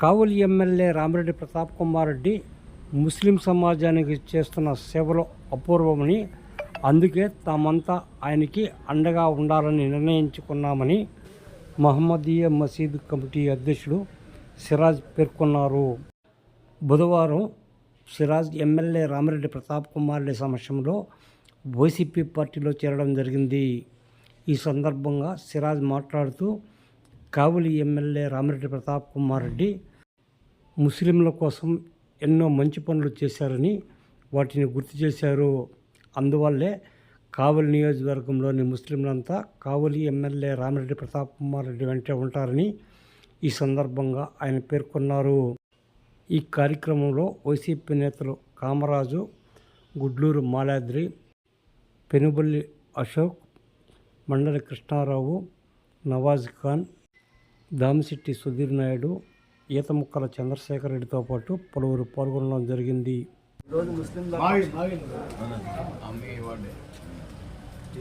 కావులి MLA Ramireddy Pratap Kumar Reddy ముస్లిం సమాజానికి చేస్తున్న సేవలు అపూర్వమని అందుకే తామంతా ఆయనకి అండగా ఉండాలని నిర్ణయించుకున్నామని మహమ్మదీయ మసీద్ కమిటీ అధ్యక్షుడు సిరాజ్ పేర్కొన్నారు. బుధవారం సిరాజ్ ఎమ్మెల్యే రామిరెడ్డి ప్రతాప్ కుమార్ రెడ్డి సమక్షంలో వైసీపీ పార్టీలో చేరడం జరిగింది. ఈ సందర్భంగా సిరాజ్ మాట్లాడుతూ కావులి ఎమ్మెల్యే రామిరెడ్డి ప్రతాప్ కుమార్ రెడ్డి ముస్లింల కోసం ఎన్నో మంచి పనులు చేశారని వాటిని గుర్తు చేశారు. అందువల్లే కావలి నియోజకవర్గంలోని ముస్లింలంతా కావలి ఎమ్మెల్యే రామిరెడ్డి ప్రతాప్ కుమార్ రెడ్డి వెంటే ఉంటారని ఈ సందర్భంగా ఆయన పేర్కొన్నారు. ఈ కార్యక్రమంలో వైసీపీ నేతలు కామరాజు గుడ్లూరు మాలాద్రి పెనుబల్లి అశోక్ మండలి కృష్ణారావు నవాజ్ ఖాన్ దామిశెట్టి సుధీర్ నాయుడు ఈతముక్కల చంద్రశేఖర్ రెడ్డితో పాటు పలువురు పాల్గొనడం జరిగింది. ఈరోజు ముస్లింల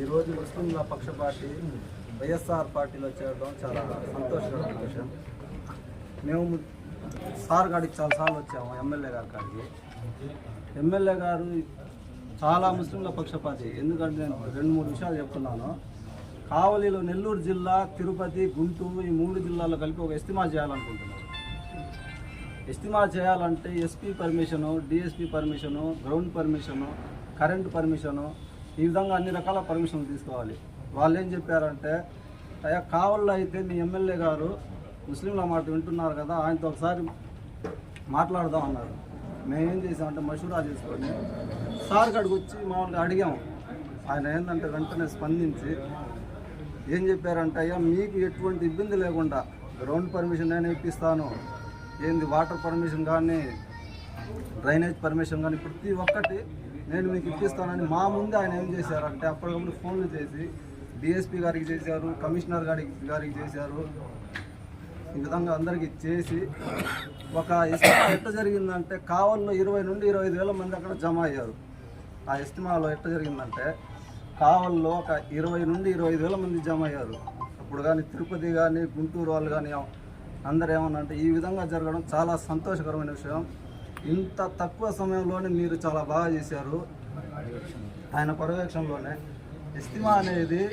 ఈరోజు ముస్లింల పక్ష పార్టీ వైఎస్ఆర్ పార్టీలో చేరడం చాలా సంతోషకరమైన విషయం. మేము సార్ కాడికి చాలాసార్లు వచ్చాము ఎమ్మెల్యే గారి కాడికి. ఎమ్మెల్యే గారు చాలా ముస్లింల పక్షపాతి. ఎందుకంటే నేను రెండు మూడు విషయాలు చెప్తున్నాను. కావలిలో నెల్లూరు జిల్లా తిరుపతి గుంటూరు ఈ మూడు జిల్లాల్లో కలిపి ఒక ఎస్తిమా చేయాలనుకుంటున్నారు. ఎస్టిమా చేయాలంటే SP permission DSP permission ground permission current permission ఈ విధంగా అన్ని రకాల పర్మిషన్లు తీసుకోవాలి. వాళ్ళు ఏం చెప్పారంటే అయ్యా కావల్లో అయితే మీ ఎమ్మెల్యే గారు ముస్లింల మాట వింటున్నారు కదా ఆయనతో ఒకసారి మాట్లాడదాం అన్నారు. మేమేం చేసామంటే మషూరా చేసుకొని సార్ కాడికి వచ్చి మామూలుగా అడిగాము. ఆయన ఏంటంటే వెంటనే స్పందించి ఏం చెప్పారంటే అయ్యా మీకు ఎటువంటి ఇబ్బంది లేకుండా గ్రౌండ్ పర్మిషన్ నేను ఇప్పిస్తాను. ఏంది వాటర్ పర్మిషన్ కానీ డ్రైనేజ్ పర్మిషన్ కానీ ప్రతి ఒక్కటి నేను మీకు ఇప్పిస్తానని మా ముందే ఆయన ఏం చేశారంటే అప్పటికప్పుడు ఫోన్లు చేసి డిఎస్పీ గారికి చేశారు కమిషనర్ గారికి గారికి చేశారు. ఈ విధంగా అందరికీ చేసి ఒక ఎస్టిమా ఎట్ట జరిగిందంటే కావల్లో ఇరవై నుండి ఇరవై వేల మంది అక్కడ జమ అయ్యారు. ఆ ఎస్టిమాలో ఎట్ట జరిగిందంటే కావల్లో ఒక ఇరవై నుండి ఇరవై ఐదు వేల మంది జమ అయ్యారు. అప్పుడు కానీ తిరుపతి కానీ గుంటూరు వాళ్ళు కానీ అందరు ఏమన్నంటే ఈ విధంగా జరగడం చాలా సంతోషకరమైన విషయం. ఇంత తక్కువ సమయంలోనే మీరు చాలా బాగా చేశారు. ఆయన పర్యవేక్షణలోనే. ఇస్తిమా అనేది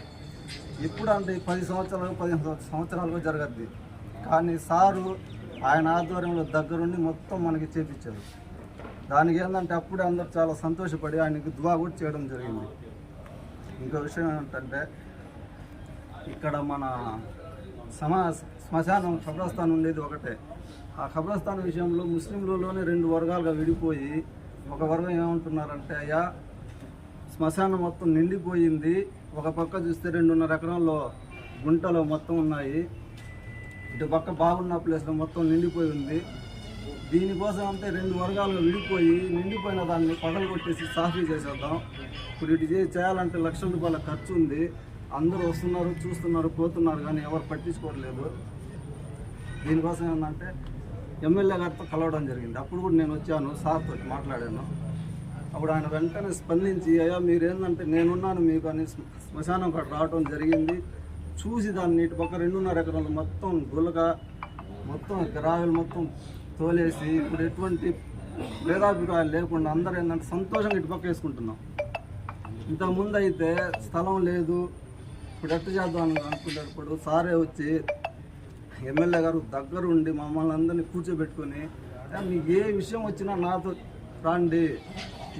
ఇప్పుడు అంటే పది సంవత్సరాలు పదిహేను సంవత్స- జరగద్ది. కానీ సారు ఆయన ఆధ్వర్యంలో దగ్గరుండి మొత్తం మనకి చేపించారు. దానికి ఏంటంటే అప్పుడే అందరు చాలా సంతోషపడి ఆయనకి దువా కూడా చేయడం జరిగింది. ఇంకో విషయం ఏంటంటే ఇక్కడ మన సమా శ్మశానం ఖబ్రస్థానం ఉండేది ఒకటే. ఆ ఖబ్రస్థాన్ విషయంలో ముస్లింలలోనే రెండు వర్గాలుగా విడిపోయి ఒక వర్గం ఏమంటున్నారంటే అయ్యా శ్మశానం మొత్తం నిండిపోయింది. ఒక పక్క చూస్తే రెండున్నర ఎకరంలో గుంటలు మొత్తం ఉన్నాయి. ఇటు పక్క బాగున్న ప్లేస్లో మొత్తం నిండిపోయి ఉంది. దీనికోసం అంటే రెండు వర్గాలుగా విడిపోయి నిండిపోయిన దాన్ని పగలు కొట్టేసి సాఫీ చేసేద్దాం. ఇప్పుడు ఇటు చేయాలంటే లక్షల రూపాయల ఖర్చు ఉంది. అందరూ వస్తున్నారు చూస్తున్నారు పోతున్నారు కానీ ఎవరు పట్టించుకోవట్లేదు. దీనికోసం ఏంటంటే ఎమ్మెల్యే గారితో కలవడం జరిగింది. అప్పుడు కూడా నేను వచ్చాను సార్తో మాట్లాడాను. అప్పుడు ఆయన వెంటనే స్పందించి అయ్యా మీరేందంటే నేనున్నాను మీకు అని శ్మశానం కాడ రావడం జరిగింది. చూసి దాన్ని ఇటు పక్క రెండున్నర ఎకరాలు మొత్తం గుల్లగా మొత్తం గ్రావెల్ మొత్తం తోలేసి ఇప్పుడు ఎటువంటి భేదాభిప్రాయాలు లేకుండా అందరూ ఏంటంటే సంతోషంగా ఇటు పక్క వేసుకుంటున్నాం. ఇంతకుముందు అయితే స్థలం లేదు. ఇప్పుడు ఎట్ట చేద్దాం అని అనుకునేటప్పుడు సారే వచ్చి ఎమ్మెల్యే గారు దగ్గరుండి మమ్మల్ని అందరినీ కూర్చోబెట్టుకొని మీకు ఏ విషయం వచ్చినా నాతో రాండి.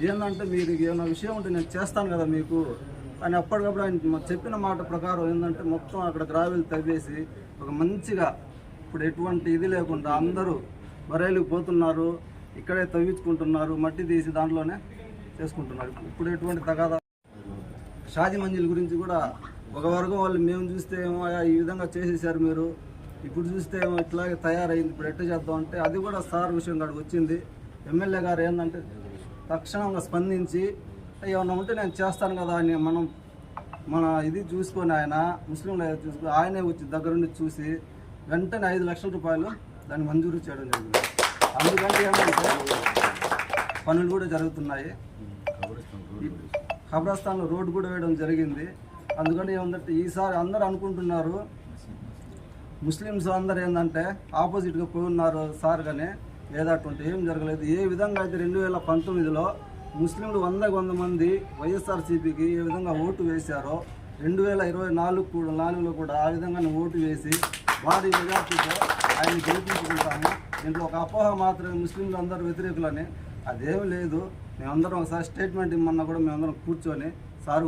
ఏంటంటే మీరు ఏమైనా విషయం ఉంటే నేను చేస్తాను కదా మీకు. అని అప్పటికప్పుడు ఆయన చెప్పిన మాట ప్రకారం ఏంటంటే మొత్తం అక్కడ గ్రావెల్ తవ్వేసి ఒక మంచిగా ఇప్పుడు ఎటువంటి ఇది లేకుండా అందరూ బరేలికి పోతున్నారు ఇక్కడే తవ్వించుకుంటున్నారు మట్టి తీసి దాంట్లోనే చేసుకుంటున్నారు. ఇప్పుడు ఎటువంటి తగాదా? షాజీ మంజిల్ గురించి కూడా ఒక వర్గం వాళ్ళు మేము చూస్తే ఏమో "అయ్యా, ఈ విధంగా చేసేసారు మీరు. ఇప్పుడు చూస్తే ఏమో ఇట్లాగే తయారైంది. ఇప్పుడు ఎట్ట చేద్దాం? అంటే అది కూడా సార్ విషయం కాడికి వచ్చింది. ఎమ్మెల్యే గారు ఏంటంటే తక్షణంగా స్పందించి ఏమన్నా ఉంటే నేను చేస్తాను కదా అని మనం మన ఇది చూసుకొని ఆయన ముస్లింలు చూసుకొని ఆయనే వచ్చి దగ్గరుండి చూసి వెంటనే ఐదు లక్షల రూపాయలు దాన్ని మంజూరు చేయడం జరిగింది. అందుకంటే ఏమంటే పనులు కూడా జరుగుతున్నాయి. కబ్రస్థాన్లో రోడ్డు కూడా వేయడం జరిగింది. అందుకని ఏమంటే ఈసారి అందరూ అనుకుంటున్నారు ముస్లిమ్స్ అందరు ఏంటంటే ఆపోజిట్గా పోయి ఉన్నారు సార్ కానీ లేదటువంటి ఏం జరగలేదు. ఏ విధంగా అయితే రెండు వేల పంతొమ్మిదిలో ముస్లింలు వందకు వంద మంది వైఎస్ఆర్సీపీకి ఏ విధంగా ఓటు వేశారో రెండు వేల ఇరవై నాలుగు కూడా నాలుగులో కూడా ఆ విధంగానే ఓటు వేసి భారీ మెజార్టీతో ఆయన గెలిపించుకుంటాము దీంట్లో ఒక అపోహ మాత్రమే ముస్లింలు అందరూ వ్యతిరేకులని. అదేం లేదు. మేమందరం ఒకసారి స్టేట్మెంట్ ఇమ్మన్నా కూడా మేమందరం కూర్చొని సార్